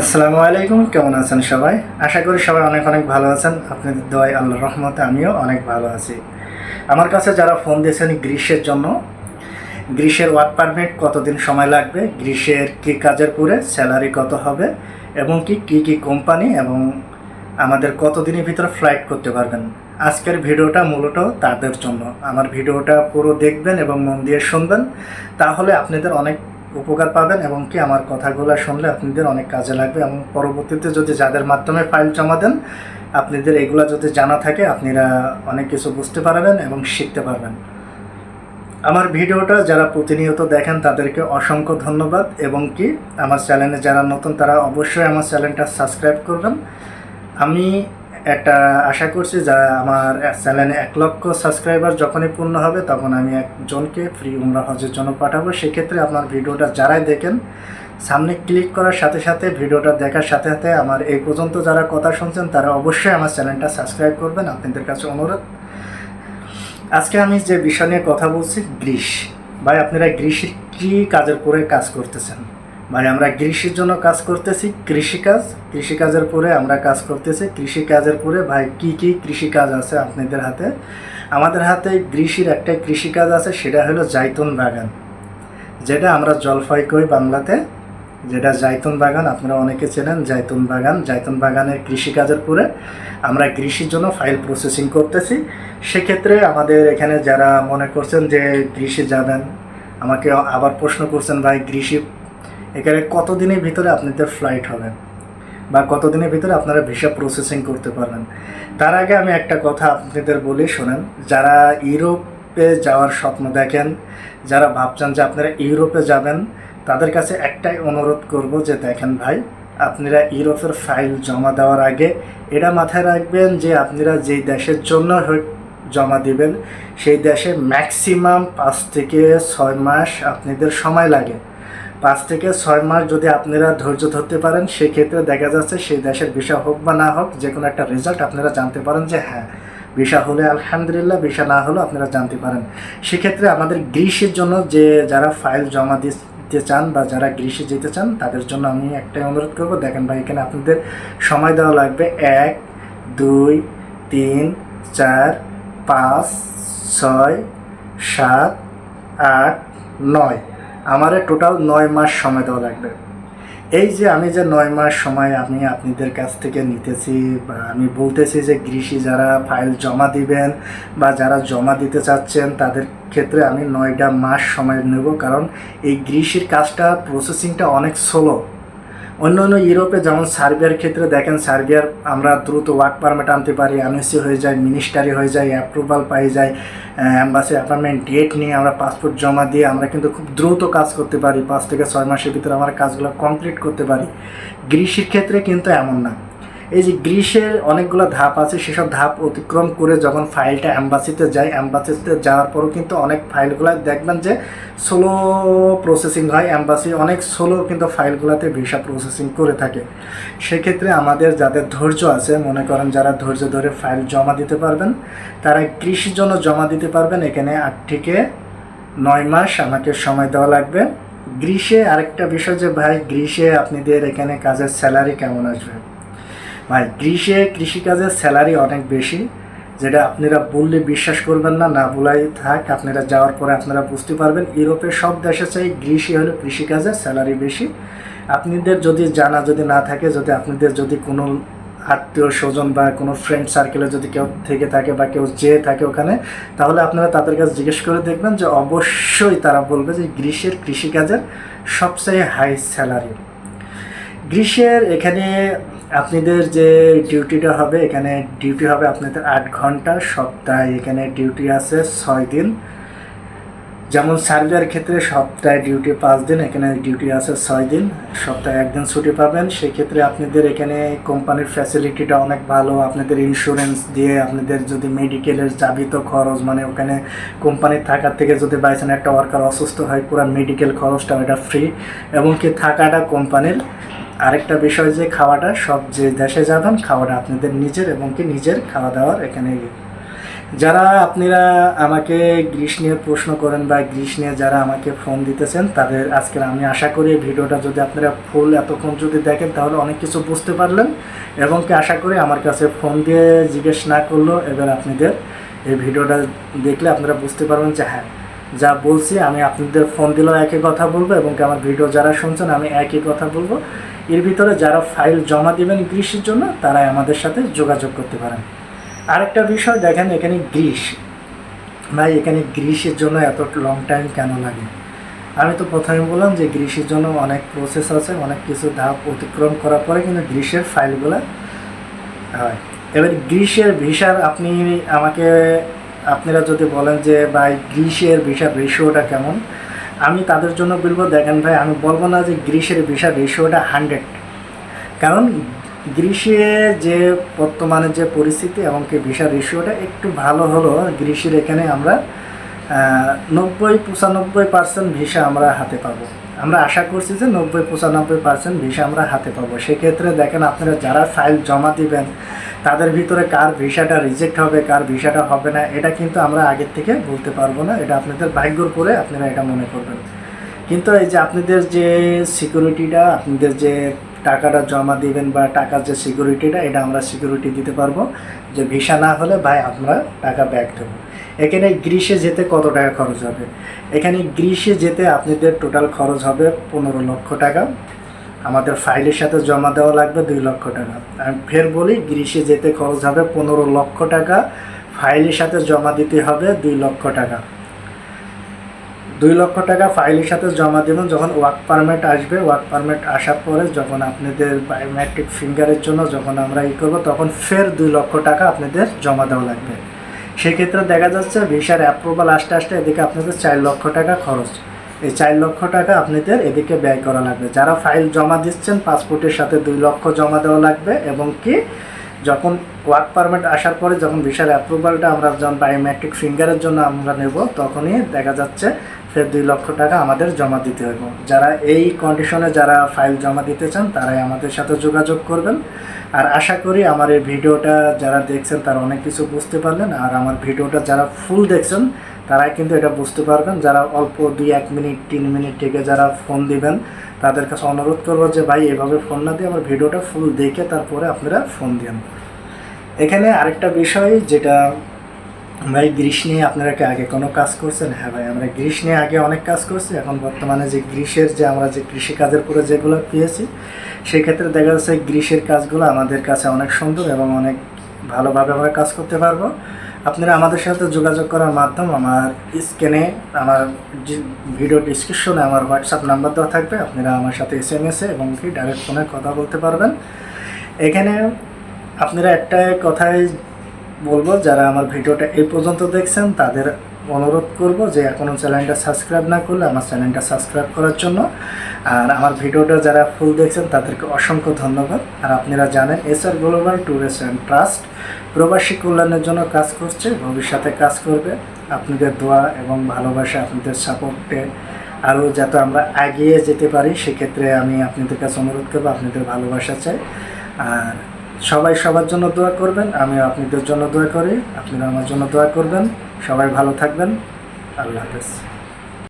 আসসালামু আলাইকুম, কেমন আছেন সবাই? আশা করি সবাই অনেক অনেক ভালো আছেন। আপনাদের দোয়াই আল্লাহ রহমতে আমিও অনেক ভালো আছি। আমার কাছে যারা ফোন দিয়েছেন গ্রীষ্মের জন্য, গ্রীষ্মের ওয়ার্ক পারমিট কতদিন সময় লাগবে, গ্রীষ্মের কী কাজের পরে স্যালারি কত হবে, এবং কি, কী কী কোম্পানি এবং আমাদের কতদিনের ভিতরে ফ্লাইট করতে পারবেন। আজকের ভিডিওটা মূলত তাদের জন্য। আমার ভিডিওটা পুরো দেখবেন এবং মন দিয়ে শুনবেন। তাহলে আপনাদের অনেক উপকার পাবেন এবং কি আমার কথাগুলো শুনলে আপনাদের অনেক কাজে লাগবে এবং পরবর্তীতে যদি যাদের মাধ্যমে ফাইল জমা দেন, আপনাদের এগুলো যদি জানা থাকে, আপনারা অনেক কিছু বুঝতে পারবেন এবং শিখতে পারবেন। আমার ভিডিওটা যারা প্রতিনিয়ত দেখেন, তাদেরকে অসংখ্য ধন্যবাদ এবং কি আমার চ্যানেলে যারা নতুন, তারা অবশ্যই আমার চ্যানেলটা সাবস্ক্রাইব করবেন। আমি একটা আশা করছি যা আমার চ্যানেলে এক লক্ষ সাবস্ক্রাইবার যখনই পূর্ণ হবে তখন আমি একজনকে ফ্রি উমরা হজের জন্য পাঠাবো। সেক্ষেত্রে আপনার ভিডিওটা যারাই দেখেন, সামনে ক্লিক করার সাথে সাথে ভিডিওটা দেখার সাথে সাথে আমার এই পর্যন্ত যারা কথা শুনছেন তারা অবশ্যই আমার চ্যানেলটা সাবস্ক্রাইব করবেন। আপনাদের কাছে অনুরোধ, আজকে আমি যে বিষয় নিয়ে কথা বলছি গ্রীষ ভাই, আপনারা গ্রীষের কী কাজের করে কাজ করতেছেন? ভাই আমরা কৃষির জন্য কাজ করতেছি, কৃষিকাজ, কৃষিকাজের পরে আমরা কাজ করতেছি। কৃষিকাজের পরে ভাই কি কি কৃষিকাজ আছে আপনাদের হাতে? আমাদের হাতে কৃষির একটা কৃষিকাজ আছে, সেটা হলো জাইতুন বাগান। যেটা আমরা জলফাই কই বাংলাতে, যেটা জাইতুন বাগান, আপনারা অনেকে চেনেন জাইতুন বাগান। জাইতুন বাগানের কৃষিকাজের পরে আমরা কৃষির জন্য ফাইল প্রসেসিং করতেছি। সেক্ষেত্রে আমাদের এখানে যারা মনে করছেন যে কৃষি যাবেন, আমাকে আবার প্রশ্ন করছেন, ভাই কৃষি এখানে কতদিনের ভিতরে আপনাদের ফ্লাইট হবে? বা কতদিনের ভিতরে আপনারা ভিসা প্রসেসিং করতে পারবেন? তার আগে আমি একটা কথা আপনাদের বলি, শোনেন। যারা ইউরোপে যাওয়ার স্বপ্ন দেখেন, যারা ভাবছেন যে আপনারা ইউরোপে যাবেন, তাদের কাছে একটাই অনুরোধ করব যে, দেখেন ভাই, আপনারা ইউরোপের ফাইল জমা দেওয়ার আগে এটা মাথায় রাখবেন যে, আপনারা যেই দেশের জন্য জমা দিবেন, সেই দেশে ম্যাক্সিমাম পাঁচ থেকে ছয় মাস আপনাদের সময় লাগে। পাঁচ থেকে ছয় মাস যদি আপনারা ধৈর্য ধরতে পারেন, সেক্ষেত্রে দেখা যাচ্ছে সেই দেশের ভিসা হোক বা না হোক, যে কোনো একটা রেজাল্ট আপনারা জানতে পারেন যে হ্যাঁ ভিসা হলে আলহামদুলিল্লাহ, ভিসা না হলেও আপনারা জানতে পারেন। সেক্ষেত্রে আমাদের গ্রীষ্মের জন্য যে যারা ফাইল জমা দিতে চান বা যারা গ্রীষ্মে যেতে চান, তাদের জন্য আমি একটাই অনুরোধ করব, দেখেন ভাই, এখানে আপনাদের সময় দেওয়া লাগবে। এক, দুই, তিন, চার, পাঁচ, ছয়, সাত, আট, নয়। আমারে টোটাল নয় মাস সময় দেওয়া লাগবে। এই যে আমি যে নয় মাস সময় আমি আপনাদের কাছ থেকে নিতেছি বা আমি বলতেছি যে কৃষি যারা ফাইল জমা দিবেন বা যারা জমা দিতে চাচ্ছেন, তাদের ক্ষেত্রে আমি নয়টা মাস সময় নেব। কারণ এই কৃষির কাজটা প্রসেসিংটা অনেক স্লো অন্য অন্য ইউরোপে যেমন সার্বিয়ার ক্ষেত্রে দেখেন, সার্বিয়ার আমরা দ্রুত ওয়ার্ক পারমিট আনতে পারি এমএসসি হয়ে যায় মিনিস্টারি হয়ে যায় অ্যাপ্রুভাল পাই যায় অ্যাম্বাসি অ্যাপয়েন্টমেন্ট ডেট নিয়ে আমরা পাসপোর্ট জমা দিয়ে আমরা কিন্তু খুব দ্রুত কাজ করতে পারি। পাঁচ থেকে ছয় মাসের ভিতরে আমরা কাজগুলো কমপ্লিট করতে পারি। গ্রীষ্মের ক্ষেত্রে কিন্তু এমন না। এই যে গ্রীষ্মের অনেকগুলো ধাপ আছে, সেসব ধাপ অতিক্রম করে যখন ফাইলটা অ্যাম্বাসিতে যায় অ্যাম্বাসিতে যাওয়ার পরও কিন্তু অনেক ফাইলগুলো দেখবেন যে স্লো প্রসেসিং হয়। অ্যাম্বাসি অনেক স্লো কিন্তু ফাইলগুলোতে ভিসা প্রসেসিং করে থাকে। সেক্ষেত্রে আমাদের যাদের ধৈর্য আছে, মনে করেন যারা ধৈর্য ধরে ফাইল জমা দিতে পারবেন, তারা কৃষির জন্য জমা দিতে পারবেন। এখানে আট থেকে নয় মাস আমাকে সময় দেওয়া লাগবে। গ্রীষ্মে আরেকটা বিষয় যে ভাই, গ্রীষ্মে আপনাদের এখানে কাজের স্যালারি কেমন আসবে? ভাই গ্রীষ্মে কৃষিকাজের স্যালারি অনেক বেশি, যেটা আপনারা বললে বিশ্বাস করবেন না না বলাই থাক, আপনারা যাওয়ার পরে আপনারা বুঝতে পারবেন, ইউরোপের সব দেশে চাই গ্রীষ্মে হলো কৃষিকাজের স্যালারি বেশি। আপনাদের যদি জানা যদি না থাকে, যদি আপনাদের যদি কোনো আত্মীয় স্বজন বা কোনো ফ্রেন্ড সার্কেলে যদি কেউ থেকে থাকে বা কেউ যেয়ে থাকে ওখানে, তাহলে আপনারা তাদের কাছে জিজ্ঞেস করে দেখবেন যে অবশ্যই তারা বলবে যে গ্রীষ্মের কৃষিকাজের সবচেয়ে হাই স্যালারি গ্রীষ্মের এখানে আপনাদের যে ডিউটিটা হবে, এখানে ডিউটি হবে আপনাদের আট ঘণ্টা সপ্তাহে। এখানে ডিউটি আছে ছয় দিন। যেমন সার্ভিয়ার ক্ষেত্রে সপ্তাহে ডিউটি পাঁচ দিন, এখানে ডিউটি আছে ছয় দিন। সপ্তাহে একদিন ছুটি পাবেন। সেক্ষেত্রে আপনাদের এখানে কোম্পানির ফ্যাসিলিটিটা অনেক ভালো। আপনাদের ইন্স্যুরেন্স দিয়ে আপনাদের যদি মেডিকেলের যাবিত খরচ মানে ওখানে কোম্পানির থাকার থেকে যদি বাইচান একটা ওয়ার্কার অসুস্থ হয়, পুরো মেডিকেল খরচটা ওটা ফ্রি এবং কি থাকাটা কোম্পানির আরেকটা বিষয় যে খাওয়াটা সব যে দেশে যাবেন খাওয়াটা আপনাদের নিজের এবং কি নিজের খাওয়া দাওয়ার এখানে যারা আপনারা আমাকে গ্রীষ নিয়ে প্রশ্ন করেন বা গ্রীষ নিয়ে যারা আমাকে ফোন দিতেছেন, তাদের আজকের আমি আশা করি ভিডিওটা যদি আপনারা ফুল এতক্ষণ যদি দেখেন, তাহলে অনেক কিছু বুঝতে পারলেন এবং কি আশা করি আমার কাছে ফোন দিয়ে জিজ্ঞেস না করলেও এবার আপনাদের এই ভিডিওটা দেখলে আপনারা বুঝতে পারবেন যে হ্যাঁ যা বলছি, আমি আপনাদের ফোন দিলেও একই কথা বলব এবং আমার ভিডিও যারা শুনছেন, আমি একই কথা বলব। এর ভিতরে যারা ফাইল জমা দিবেন গ্রীষ্মের জন্য, তারাই আমাদের সাথে যোগাযোগ করতে পারেন। আরেকটা বিষয় দেখেন, এখানে গ্রীষ ভাই, এখানে গ্রীষের জন্য এত লং টাইম কেন লাগে? আমি তো প্রথমে বললাম যে গ্রীষের জন্য অনেক প্রসেস আছে, অনেক কিছু ধাপ অতিক্রম করার পরে কিন্তু গ্রীষের ফাইলগুলো হয়। এবার গ্রীষের ভিসার আপনি আমাকে আপনারা যদি বলেন যে, ভাই গ্রীষের ভিসার রেশিওটা কেমন? আমি তাদের জন্য বলব, দেখেন ভাই, আমি বলব না যে গ্রীষের ভিসার রেশিওটা হান্ড্রেড। কারণ গ্রীষ্মে যে বর্তমানে যে পরিস্থিতি এবং কি ভিসার রেশিওটা একটু ভালো হলো, গ্রীষ্মের এখানে আমরা নব্বই, পঁচানব্বই পার্সেন্ট ভিসা আমরা হাতে পাবো। আমরা আশা করছি যে নব্বই, পঁচানব্বই পার্সেন্ট ভিসা আমরা হাতে পাবো। সেক্ষেত্রে দেখেন আপনারা যারা ফাইল জমা দিবেন, তাদের ভিতরে কার ভিসাটা রিজেক্ট হবে, কার ভিসাটা হবে না, এটা কিন্তু আমরা আগের থেকে বলতে পারব না। এটা আপনাদের ভাগ্যর করে আপনারা এটা মনে করবেন। কিন্তু এই যে আপনাদের যে সিকিউরিটিটা আপনাদের যে টাকাটা জমা দিবেন বা টাকার যে সিকিউরিটিটা এটা আমরা সিকিউরিটি দিতে পারব। যে ভিসা না হলে ভাই, আমরা টাকা ব্যাক দেবো। এখানে গ্রীষে যেতে কত টাকা খরচ হবে? এখানে গ্রীষে যেতে আপনাদের টোটাল খরচ হবে পনেরো লক্ষ টাকা। আমাদের ফাইলের সাথে জমা দেওয়া লাগবে দুই লক্ষ টাকা। আমি ফের বলি গ্রীষে যেতে খরচ হবে পনেরো লক্ষ টাকা। ফাইলের সাথে জমা দিতে হবে দুই লক্ষ টাকা। দুই লক্ষ টাকা ফাইলের সাথে জমা দেবেন যখন ওয়ার্ক পারমিট আসবে। ওয়ার্ক পারমিট আসার পরে যখন আপনাদের বায়োমেট্রিক ফিঙ্গারের জন্য যখন আমরা ই করব, তখন ফের দুই লক্ষ টাকা আপনাদের জমা দেওয়া লাগবে। সেক্ষেত্রে দেখা যাচ্ছে ভিসার অ্যাপ্রুভাল আসতে আসতে এদিকে আপনাদের চার লক্ষ টাকা খরচ। এই চার লক্ষ টাকা আপনাদের এদিকে ব্যয় করা লাগবে। যারা ফাইল জমা দিচ্ছেন পাসপোর্টের সাথে দুই লক্ষ জমা দেওয়া লাগবে এবং কি যখন ওয়ার্ক পারমিট আসার পরে যখন ভিসার অ্যাপ্রুভালটা আমরা যখন বায়োমেট্রিক ফিঙ্গারের জন্য আমরা নেব, তখনই দেখা যাচ্ছে ফের দুই লক্ষ টাকা আমাদের জমা দিতে হইব। যারা এই কন্ডিশনে যারা ফাইল জমা দিতে চান, তারাই আমাদের সাথে যোগাযোগ করবেন। আর আশা করি আমার এই ভিডিওটা যারা দেখছেন, তারা অনেক কিছু বুঝতে পারলেন। আর আমার ভিডিওটা যারা ফুল দেখছেন তারাই কিন্তু এটা বুঝতে পারবেন। যারা অল্প দুই, এক মিনিট, তিন মিনিট থেকে যারা ফোন দিবেন, তাদের কাছে অনুরোধ করব যে, ভাই, এভাবে ফোন না দিয়ে আমার ভিডিওটা ফুল দেখে তারপরে আপনারা ফোন দিন এখানে আরেকটা বিষয় যেটা, ভাই গ্রীষ নিয়ে আপনারা কি আগে কোনো কাজ করছেন? হ্যাঁ ভাই, আমরা গ্রীষ নিয়ে আগে অনেক কাজ করছি। এখন বর্তমানে যে গ্রীষের যে আমরা যে কৃষিকাজের উপরে যেগুলো পেয়েছি, সেক্ষেত্রে দেখা যাচ্ছে গ্রীষের কাজগুলো আমাদের কাছে অনেক সুন্দর এবং অনেক ভালোভাবে আমরা কাজ করতে পারব। আপনারা আমাদের সাথে যোগাযোগ করার মাধ্যম আমার স্ক্যানে আমার ভিডিও ডিসক্রিপশনে আমার হোয়াটসঅ্যাপ নাম্বার দেওয়া থাকবে। আপনারা আমার সাথে এস এম এসে এবং কি ডাইরেক্ট ফোনে কথা বলতে পারবেন। এখানে আপনারা একটা কথাই বলব, যারা আমার ভিডিওটা এই পর্যন্ত দেখছেন, তাদের অনুরোধ করব যে এখনও চ্যানেলটা সাবস্ক্রাইব না করলে আমার চ্যানেলটা সাবস্ক্রাইব করার জন্য। আর আমার ভিডিওটা যারা ফুল দেখছেন, তাদেরকে অসংখ্য ধন্যবাদ। আর আপনারা জানেন, S R global tourist and trust প্রবাসী কল্যাণের জন্য কাজ করছে, ভবিষ্যতে কাজ করবে। আপনাদের দোয়া এবং ভালোবাসা, আপনাদের সাপোর্টে আরও যাতে আমরা এগিয়ে যেতে পারি, সেক্ষেত্রে আমি আপনাদের কাছে অনুরোধ করব, আপনাদের ভালোবাসা চাই। আর সবাই সবার জন্য দোয়া করবেন, আমিও আপনাদের জন্য দোয়া করি, আপনারা আমার জন্য দোয়া করবেন, সবাই ভালো থাকবেন, আল্লাহ হাফেজ।